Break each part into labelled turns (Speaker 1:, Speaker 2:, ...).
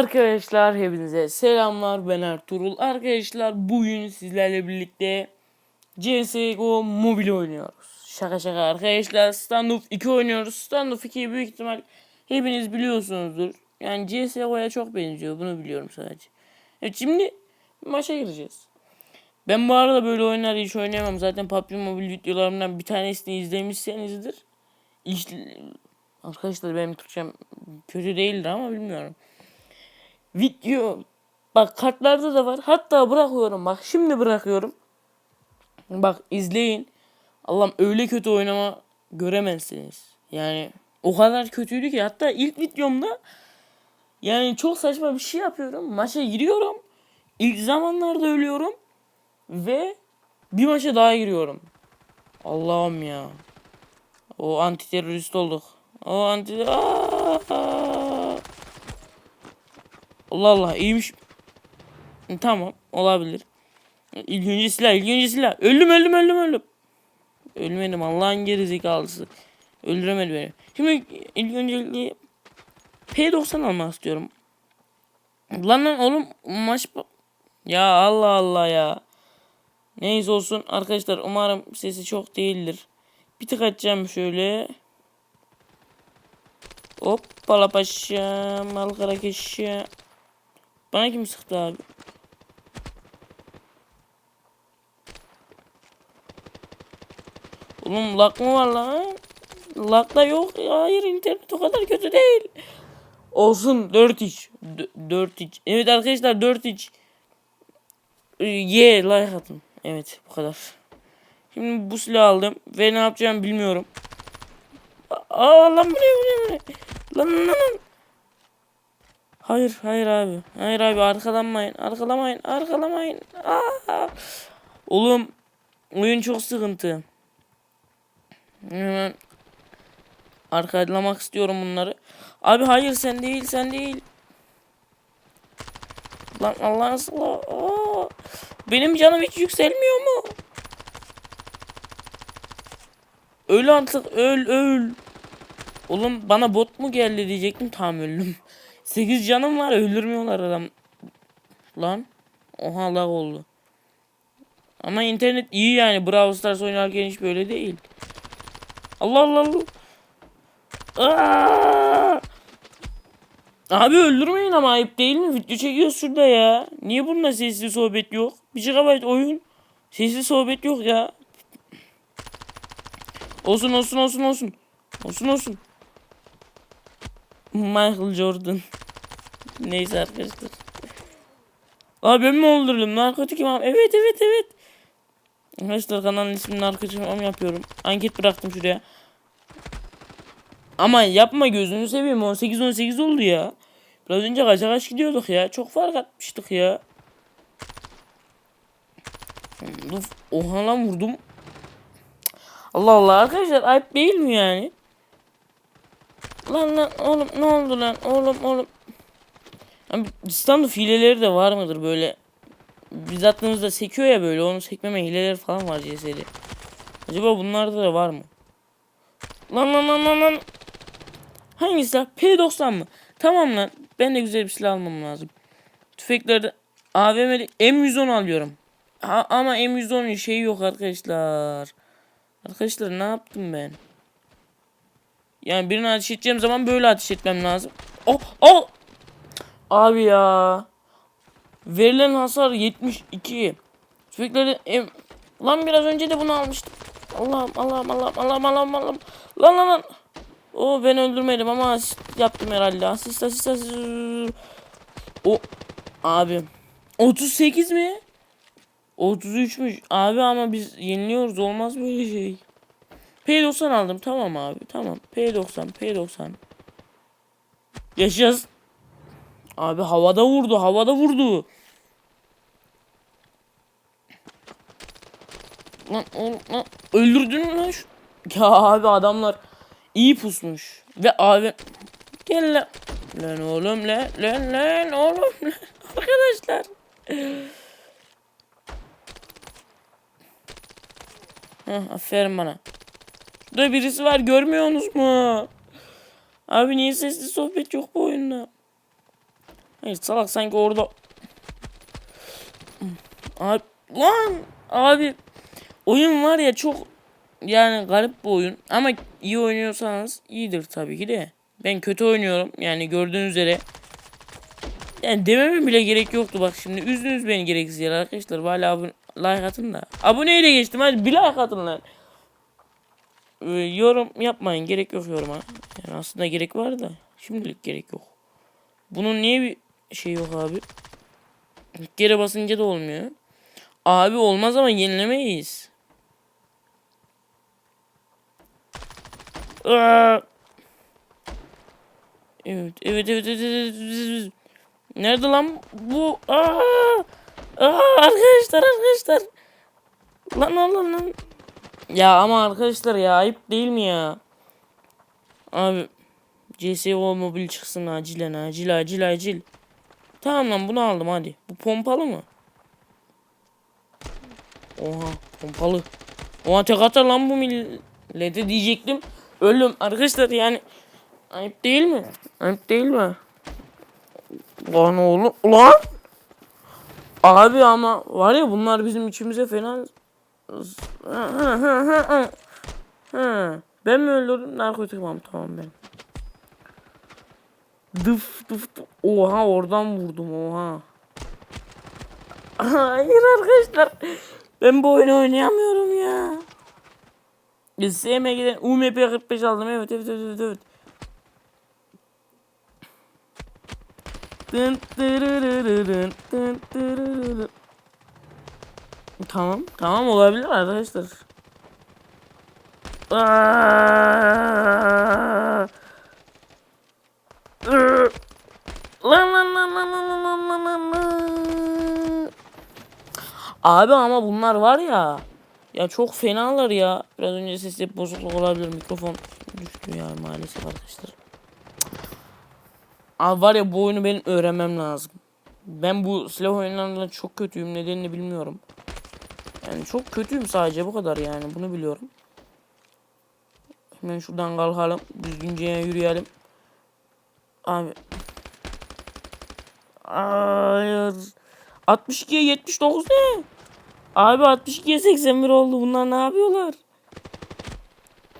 Speaker 1: Arkadaşlar hepinize selamlar ben Ertuğrul. Arkadaşlar bugün sizlerle birlikte CSGO mobil oynuyoruz. Şaka şaka arkadaşlar Standoff 2 oynuyoruz. Standoff 2'yi büyük ihtimal hepiniz biliyorsunuzdur. Yani CSGO'ya çok benziyor bunu biliyorum sadece. Evet şimdi maça gireceğiz. Ben bu arada böyle oyunları hiç oynayamam. Zaten PUBG Mobile videolarımdan bir tanesini izlemişsenizdir. İşte, arkadaşlar benim Türkçem kötü değildir ama bilmiyorum video bak kartlarda da var. Hatta bırakıyorum bak şimdi bırakıyorum. Bak izleyin. Allah'ım öyle kötü oynama göremezsiniz. Yani o kadar kötüydü ki hatta ilk videomda yani çok saçma bir şey yapıyorum. Maça giriyorum. İlk zamanlarda ölüyorum ve bir maça daha giriyorum. Allah'ım ya. O anti terörist olduk. O anti! Allah Allah iyiymiş. Tamam olabilir. İlk önce silah ilk önce silah. Öldüm öldüm öldüm öldüm. Ölmedim Allah'ın gerizekalısı. Öldüremedi beni. Şimdi ilk öncelikle P90 almak istiyorum. Lan lan oğlum maç ya Allah Allah ya. Neyse olsun arkadaşlar umarım sesi çok değildir. Bir tık açacağım şöyle. Hoppala paşam al karakeşe. Bana kim sıktı abi? Oğlum lak mı var lan? Lak da yok. Hayır internet o kadar kötü değil. Olsun 4 iç. 4 iç. Evet arkadaşlar 4 iç. Ee, Ye like atın. Evet bu kadar. Şimdi bu silahı aldım ve ne yapacağımı bilmiyorum. Aa lan bu ne bu ne bu ne? Lan lan lan. Hayır hayır abi. Hayır abi arkalanmayın. Arkalamayın. Arkalamayın. Aa! Oğlum oyun çok sıkıntı. Hemen arkalamak istiyorum bunları. Abi hayır sen değil sen değil. Lan Allah'ın sala. Benim canım hiç yükselmiyor mu? Öl artık öl öl. Oğlum bana bot mu geldi diyecektim tam öldüm. 8 canım var öldürmüyorlar adam. Lan. Oha lag oldu. Ama internet iyi yani. Brawl Stars oynarken hiç böyle değil. Allah Allah Allah. Aa! Abi öldürmeyin ama ayıp değil mi? Video çekiyoruz şurada ya. Niye bununla sesli sohbet yok? 1 GB oyun. Sesli sohbet yok ya. Olsun olsun olsun olsun. Olsun olsun. Michael Jordan. Neyse arkadaşlar. Aa ben mi öldürdüm? Narkotik imam. Evet evet evet. Arkadaşlar kanalın ismini narkotik imam yapıyorum. Anket bıraktım şuraya. Ama yapma gözünü seveyim 18-18 oldu ya. Biraz önce kaça kaç gidiyorduk ya. Çok fark atmıştık ya. Oha lan vurdum. Allah Allah arkadaşlar ayıp değil mi yani? Lan lan oğlum ne oldu lan oğlum oğlum. Abi standoff hileleri de var mıdır böyle? Biz attığımızda sekiyor ya böyle onu sekmeme hileleri falan var CS'de. Acaba bunlarda da var mı? Lan lan lan lan lan. Hangi silah? P90 mı? Tamam lan. Ben de güzel bir silah almam lazım. Tüfeklerde AVM'de M110 alıyorum. Ha, ama M110'un şeyi yok arkadaşlar. Arkadaşlar ne yaptım ben? Yani birini ateş edeceğim zaman böyle ateş etmem lazım. Oh oh. Abi ya. Verilen hasar 72. Tüfekleri em... Lan biraz önce de bunu almıştım. Allah'ım Allah'ım Allah'ım Allah'ım Allah'ım Allah'ım. Lan lan lan. O ben öldürmedim ama asist yaptım herhalde. Asist asist asist. O abi. 38 mi? 33'müş. Abi ama biz yeniliyoruz. Olmaz böyle şey. P90 aldım. Tamam abi. Tamam. P90. P90. Yaşayacağız. Abi havada vurdu. Havada vurdu. Lan oğlum lan. Öldürdün mü lan şu? Ya abi adamlar iyi pusmuş. Ve abi gel lan. Lan oğlum lan lan lan oğlum lan. Arkadaşlar. Heh, aferin bana. Burada birisi var görmüyorsunuz mu? Abi niye sesli sohbet yok bu oyunda? Hayır salak sanki orada. Abi lan abi oyun var ya çok yani garip bir oyun ama iyi oynuyorsanız iyidir tabii ki de. Ben kötü oynuyorum yani gördüğünüz üzere. Yani dememe bile gerek yoktu bak şimdi üzdünüz beni gereksiz yere arkadaşlar. Hala abone, like atın da. Aboneyle geçtim hadi bir like atın lan. Ee, yorum yapmayın gerek yok yoruma. Yani aslında gerek var da şimdilik gerek yok. Bunun niye bir şey yok abi? Kere basınca da olmuyor. Abi olmaz ama yenilemeyiz. Aa! Evet, evet, evet, evet, evet, evet. Nerede lan bu? Aa! Aa, arkadaşlar, arkadaşlar. Lan oğlum lan. Ya ama arkadaşlar ya ayıp değil mi ya? Abi CSGO mobil çıksın acilen acil acil acil. Tamam lan bunu aldım hadi. Bu pompalı mı? Oha pompalı. Oha tek atar lan bu millete diyecektim. Ölüm arkadaşlar yani. Ayıp değil mi? Ayıp değil mi? Lan oğlum. Ulan. Abi ama var ya bunlar bizim içimize fena. Ben mi öldürdüm? Narkotik tamam tamam ben. Dıf dıf dıf. Oha oradan vurdum oha. Hayır arkadaşlar. Ben bu oyunu oynayamıyorum ya. SMG'den UMP 45 aldım evet evet evet evet. Dın dırırırırın, dın dırırırın. Tamam tamam olabilir arkadaşlar. Abi ama bunlar var ya. Ya çok fenalar ya. Biraz önce sesli bozukluk olabilir. Mikrofon düştü ya maalesef arkadaşlar. Abi var ya bu oyunu benim öğrenmem lazım. Ben bu silah oyunlarında çok kötüyüm. Nedenini bilmiyorum. Yani çok kötüyüm sadece bu kadar yani. Bunu biliyorum. Hemen şuradan kalkalım. Düzgünce yürüyelim. Abi. Hayır. 62'ye 79 ne? Abi 62'ye 81 oldu. Bunlar ne yapıyorlar?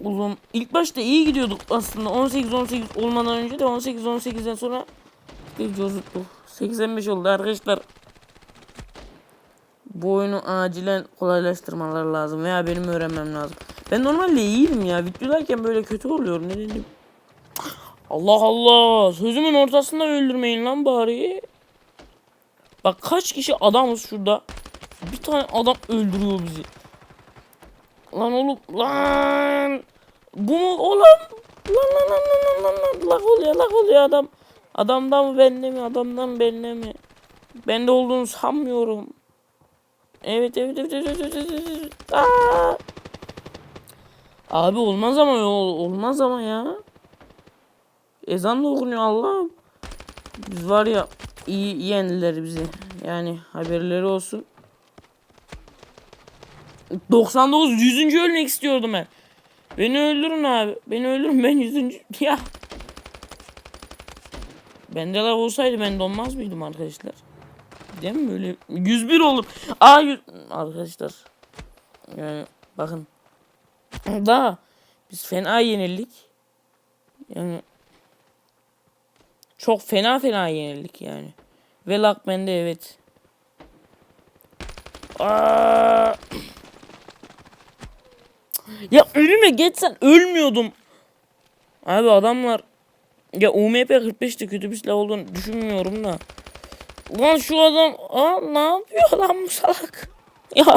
Speaker 1: Oğlum ilk başta iyi gidiyorduk aslında. 18-18 olmadan önce de 18-18'den sonra cozuttu. 85 oldu arkadaşlar. Bu oyunu acilen kolaylaştırmalar lazım veya benim öğrenmem lazım. Ben normalde iyiyim ya. Videodayken böyle kötü oluyorum. Ne dedim? Allah Allah. Sözümün ortasında öldürmeyin lan bari. Bak kaç kişi adamız şurada. Bir tane adam öldürüyor bizi. Lan oğlum lan. Bu mu oğlum? Lan lan lan lan lan lan. Lak oluyor lak oluyor adam. Adamdan mı bende mi? Adamdan bende mi? Bende olduğunu sanmıyorum. Evet evet evet evet evet evet. Aa! Abi olmaz ama ol- olmaz ama ya. Ezan da okunuyor Allah'ım. Biz var ya iyi yendiler bizi. Yani haberleri olsun. 99 100. ölmek istiyordum ben. Beni öldürün abi. Beni öldürün ben 100. Ya. Bende lav olsaydı ben donmaz mıydım arkadaşlar? Değil mi böyle? 101 olur. Aa yüz- arkadaşlar. Yani bakın. Daha biz fena yenildik. Yani çok fena fena yenildik yani. Ve lak bende evet. Aa! Ya önüme geçsen ölmüyordum. Abi adamlar ya UMP 45 de kötü bir silah olduğunu düşünmüyorum da. Lan şu adam aa ne yapıyor lan bu salak? Ya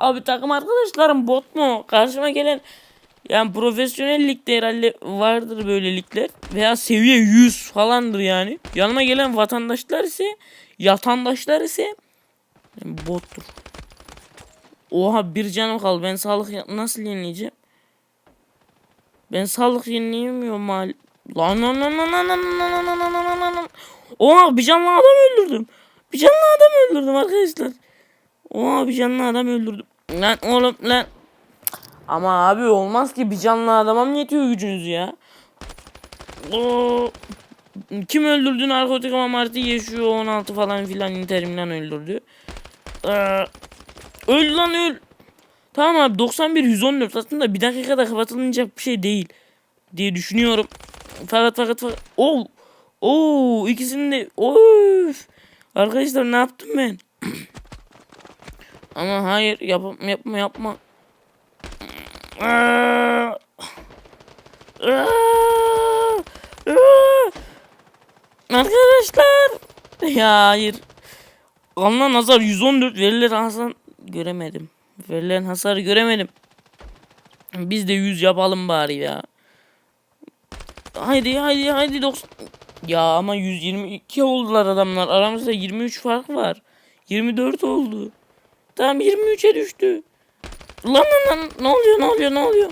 Speaker 1: abi takım arkadaşlarım bot mu? Karşıma gelen yani profesyonel ligde herhalde vardır böyle ligler veya seviye 100 falandır yani. Yanıma gelen vatandaşlar ise yatandaşlar ise yani bottur. Oha bir canım kaldı. Ben sağlık nasıl yenileyeceğim? Ben sağlık yenileyemiyorum mal. Lan lan lan lan lan lan lan lan lan lan lan. Oha bir canlı adam öldürdüm. Bir canlı adam öldürdüm arkadaşlar. Oha bir canlı adam öldürdüm. Lan oğlum lan. Ama abi olmaz ki bir canlı adama mı yetiyor gücünüz ya? Oo. Kim öldürdü narkotik ama Martı yaşıyor 16 falan filan Inter Milan öldürdü. Ee, öl lan öl. Tamam abi 91 114 aslında bir dakikada kapatılmayacak bir şey değil diye düşünüyorum. Fakat fakat fakat o o ikisini de of. Arkadaşlar ne yaptım ben? Ama hayır yapma yapma yapma. Arkadaşlar. Ya hayır. Alınan hasar 114 verilen hasar göremedim. Verilen hasarı göremedim. Biz de 100 yapalım bari ya. Haydi haydi haydi 90. Ya ama 122 oldular adamlar. Aramızda 23 fark var. 24 oldu. Tamam 23'e düştü. Lan lan lan ne oluyor ne oluyor ne oluyor?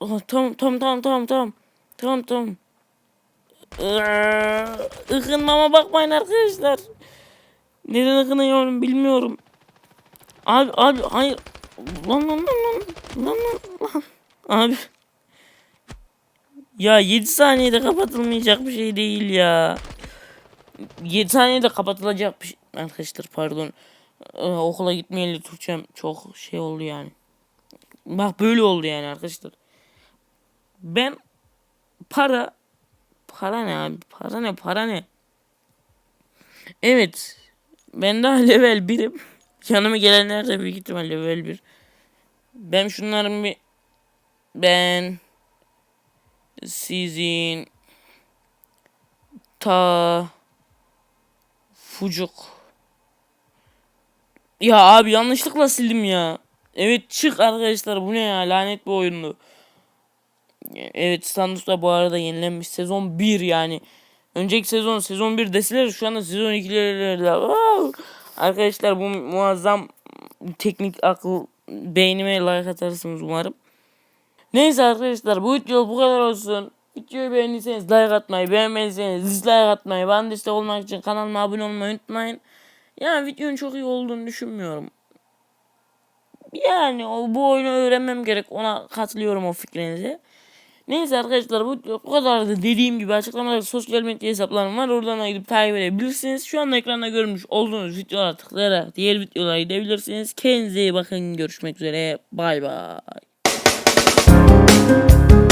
Speaker 1: Oh, tamam tamam tamam tamam tamam. Tamam tamam. Ikınmama bakmayın arkadaşlar. Neden ıkınıyorum bilmiyorum. Abi abi hayır. Lan lan lan lan. Lan lan lan. Abi. Ya 7 saniyede kapatılmayacak bir şey değil ya. 7 saniyede kapatılacak bir şey. Arkadaşlar pardon. Ee, okula gitmeyeli Türkçem çok şey oldu yani. Bak böyle oldu yani arkadaşlar. Ben para para ne abi? Para ne? Para ne? Evet. Ben daha level 1'im. Yanıma gelenler de büyük ihtimal level 1. Ben şunların bir ben sizin ta fucuk ya abi yanlışlıkla sildim ya. Evet çık arkadaşlar bu ne ya lanet bir oyundu. Evet Standus da bu arada yenilenmiş sezon 1 yani. Önceki sezon sezon 1 deseler şu anda sezon 2'lerler. Arkadaşlar bu muazzam teknik akıl beynime like atarsınız umarım. Neyse arkadaşlar bu video bu kadar olsun. Videoyu beğendiyseniz like atmayı, beğenmediyseniz dislike atmayı, bana destek olmak için kanalıma abone olmayı unutmayın. Yani videonun çok iyi olduğunu düşünmüyorum. Yani o, bu oyunu öğrenmem gerek. Ona katılıyorum o fikrinize. Neyse arkadaşlar bu, bu kadar da dediğim gibi açıklamada sosyal medya hesaplarım var. Oradan da gidip takip edebilirsiniz. Şu anda ekranda görmüş olduğunuz videolara tıklayarak diğer videolara gidebilirsiniz. Kendinize iyi bakın. Görüşmek üzere. Bay bay. thank you